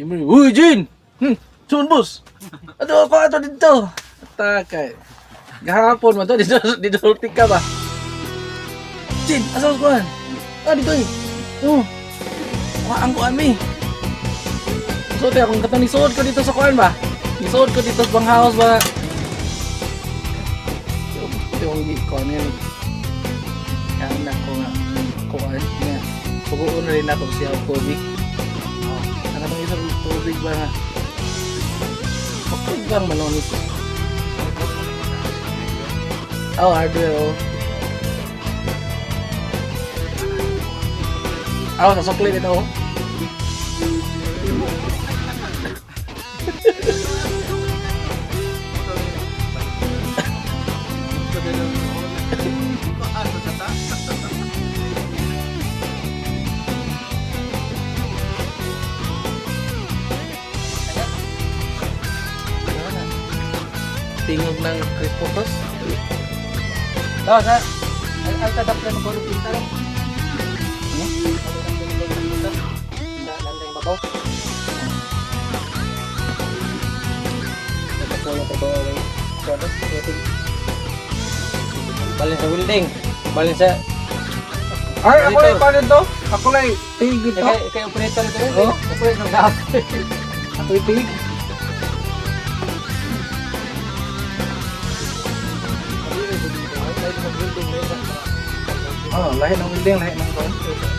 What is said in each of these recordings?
Imri, Uy, Jin! Hmm, sun boss! Ato ako ato dito! Takay. Gahapon man to, dito, dito sultik ka ba? Jin, asa ko kuhan? Ah, dito eh. Oh. Kuhaan ko ami. So, te, akong katong nisuod ko dito sa kuhan ba? Nisuod ko dito sa bang house ba? Ito yung kuhan yun. Kaya anak ko nga. Kuhan nga. Suguon na rin ako siya tubig. Bang isang tubig ba nga? Bakit bang manonis? Oh, hardware oh. Oh, nasukli ito oh. Kulong pinta lang. Hmm? Sa landang babaw. Dapat ko na ito ay kuwado, kuwado. Balin sa building. Balin sa Ay, ako lang paano to? Ako lang tingin dito. Kay kay operator ito. Oh. Operator ng gas. Ako yung tingin. Lahi ng building, lahi ng kuwan.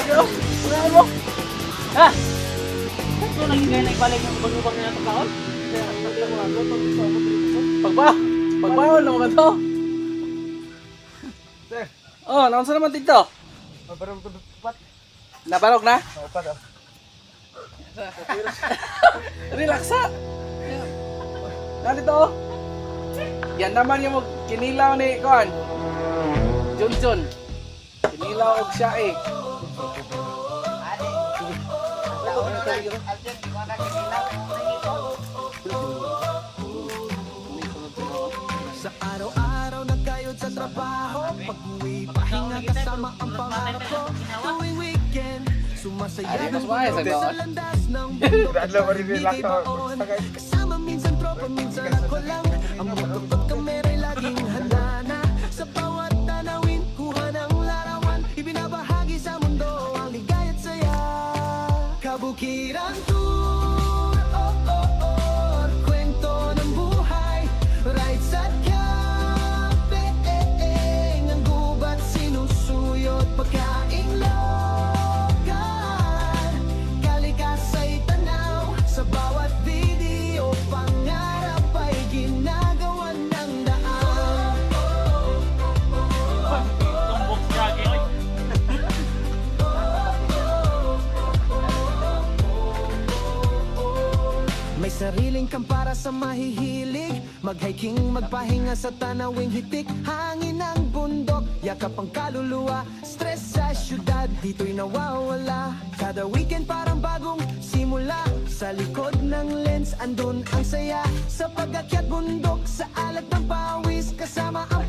Ikaw, wala mo. Ha? Ito nang hindi na ibalik ng bagubag na ito kaon? Pagba, pagbaon lang mga to. Sir. Oh, naunsa naman dito? Parang tupat. Nabarog na? Tupat ah. Relaxa. Nandito oh. Yan naman yung kinilaw ni Kon. Junjun. Kinilaw og siya eh. Sa araw-araw na kayod sa trabaho Pag-uwi, pahinga kasama ang pangarap ko Tuwing weekend, sumasaya Ay, mas ng gawa. Sa landas ng bundok Kasama minsan tropa, minsan ako lang Ang magkapag Hiking, magpahinga sa tanawing hitik. Hangin ang bundok, yakap ang kaluluwa. Stress sa syudad, dito'y nawawala. Kada weekend parang bagong simula. Sa likod ng lens, andun ang saya. Sa pagakyat bundok, sa alat ng pawis Kasama ang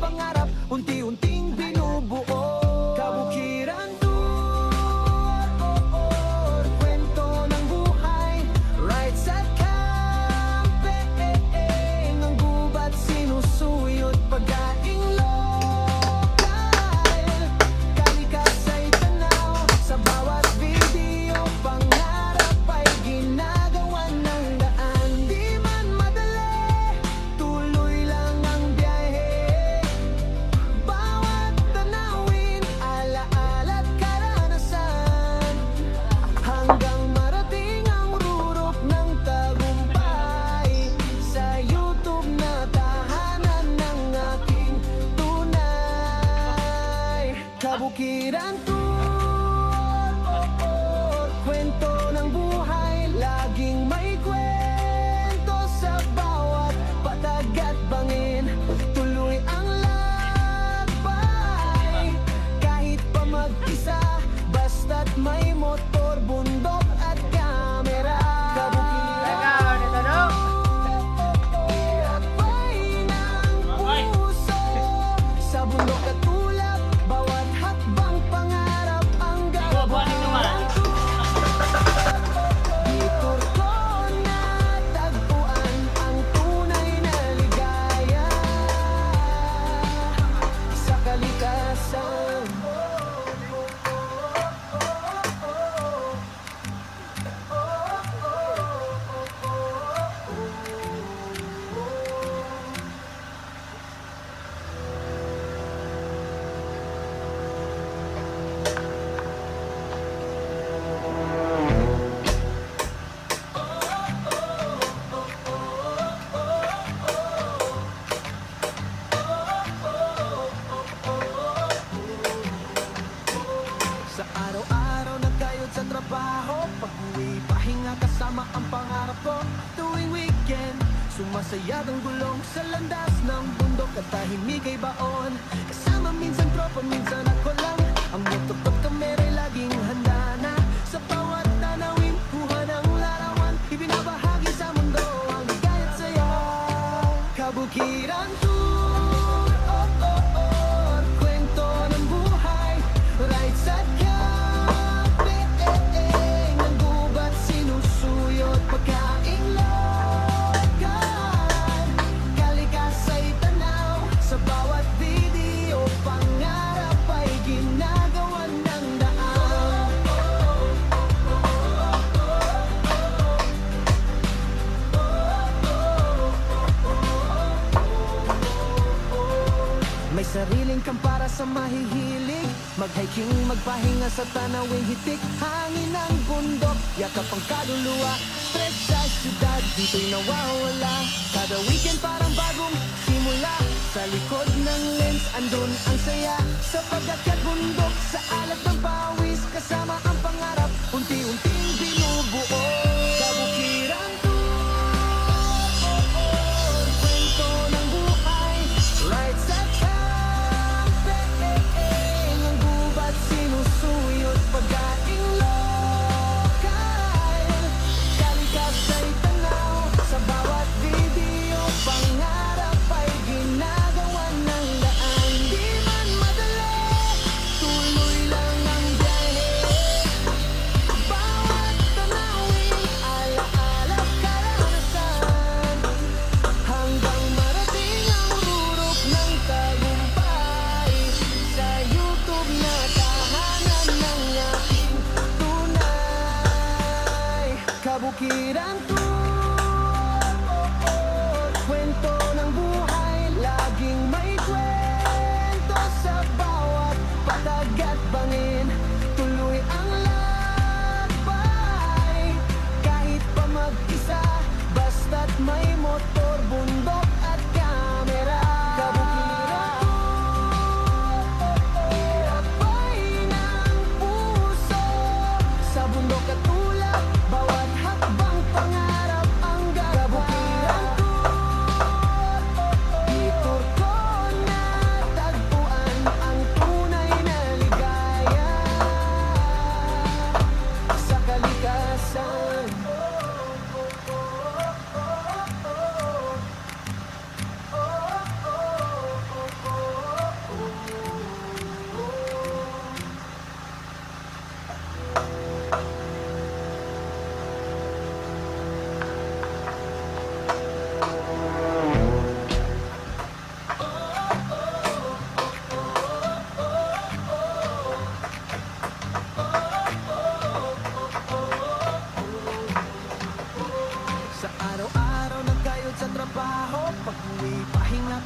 May sariling kang para sa mahihilig. Mag-hiking, magpahinga sa tanawing hitik. Hangin ang bundok, yakap ang kaluluwa. Stress sa syudad, dito'y nawawala. Kada weekend parang bagong simula. Sa likod ng lens, andun ang saya. Sa pagkat bundok, sa alat ng pawis Kasama ang pangarap, unti-unting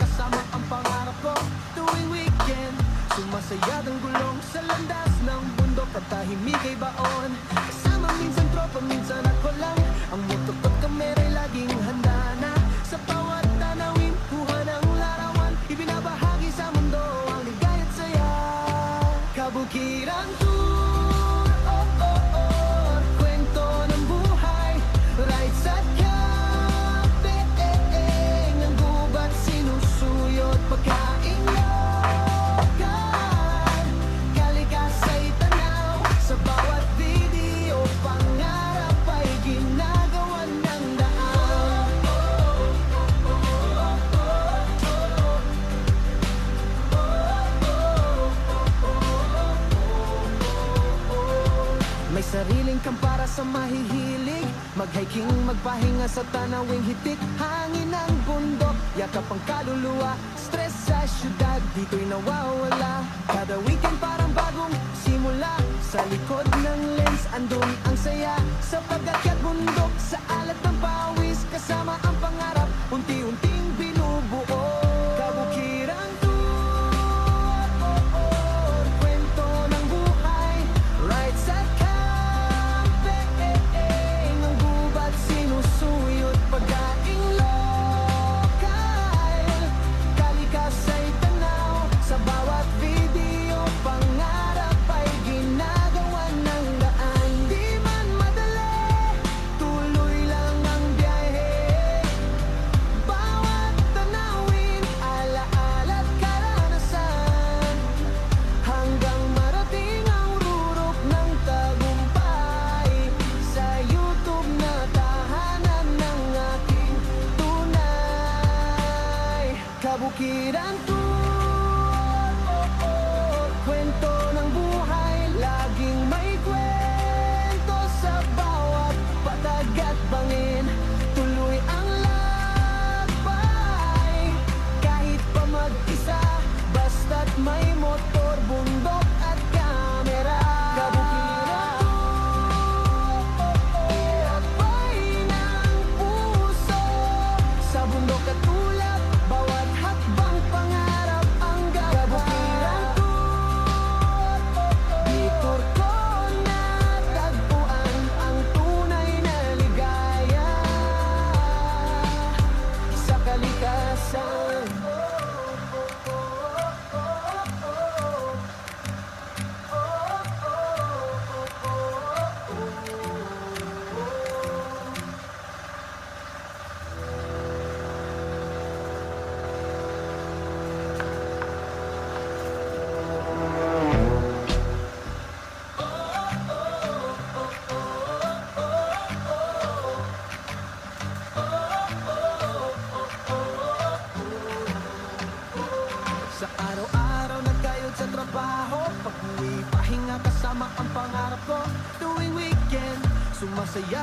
Kasama ang pangarap ko tuwing weekend. Sumasayad ang gulong sa landas ng bundok At tahimik ay baon. Kasama minsan tropa, minsan ako lang. Ang motor at kamera'y laging handa. sa mahihilig. Maghiking, magpahinga sa tanawing hitik. Hangin ang bundok, yakap ang kaluluwa. Stress sa syudad, dito'y nawawala. Kada weekend parang bagong simula. Sa likod ng lens, andun ang saya. Sa pagakyat bundok, sa alat ng pawis. Kasama ang pangarap, unti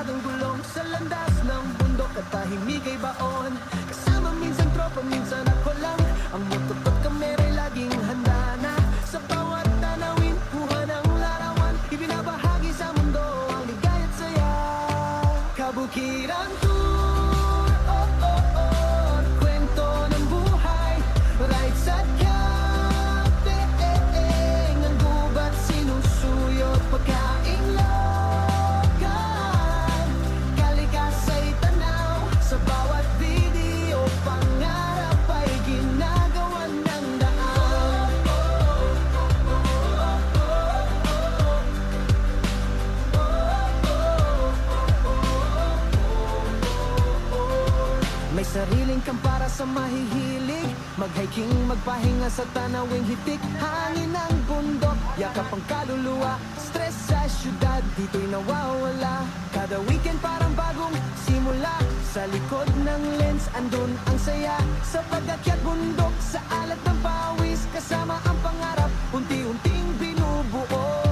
Barkadong gulong sa landas ng bundok at tahimik ay baon. stress sa syudad Dito'y nawawala. Kada weekend parang bagong simula. Sa likod ng lens Andun ang saya. Sa pagkakyat bundok Sa alat ng pawis. Kasama ang pangarap Unti-unting binubuo.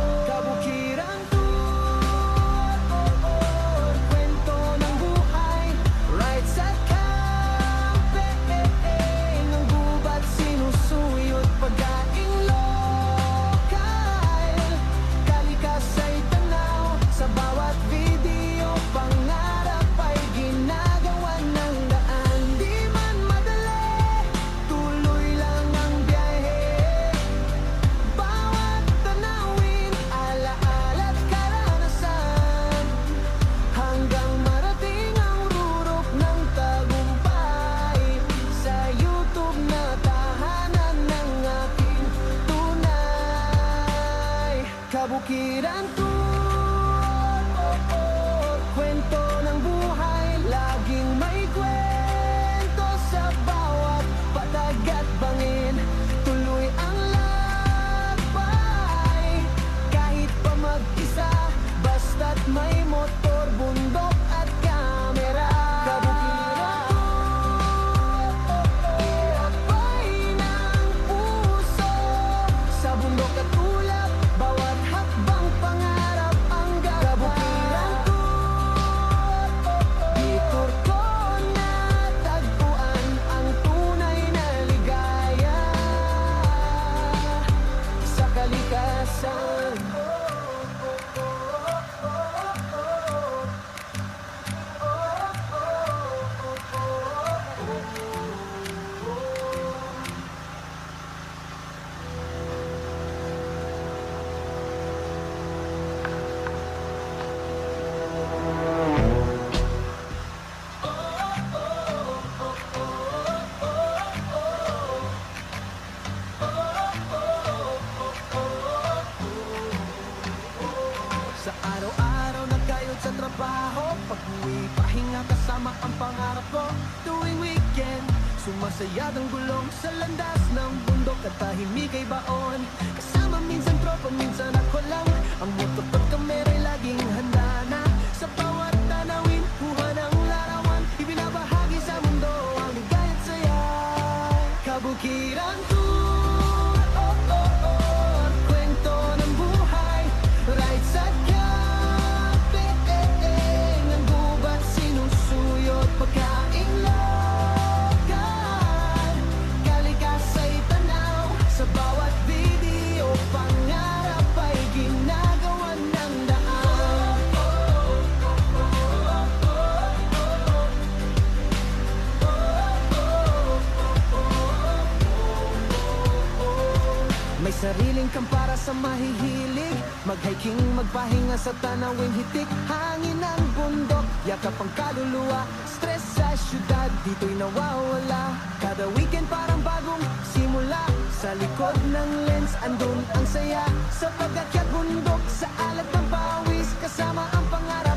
Sariling kang para sa mahihilig. Mag-hiking, magpahinga sa tanawing hitik. Hangin ang bundok, yakap ang kaluluwa. Stress sa syudad, dito'y nawawala. Kada weekend parang bagong simula. Sa likod ng lens, andun ang saya. Sa pagkakyat bundok, sa alat ng pawis Kasama ang pangarap.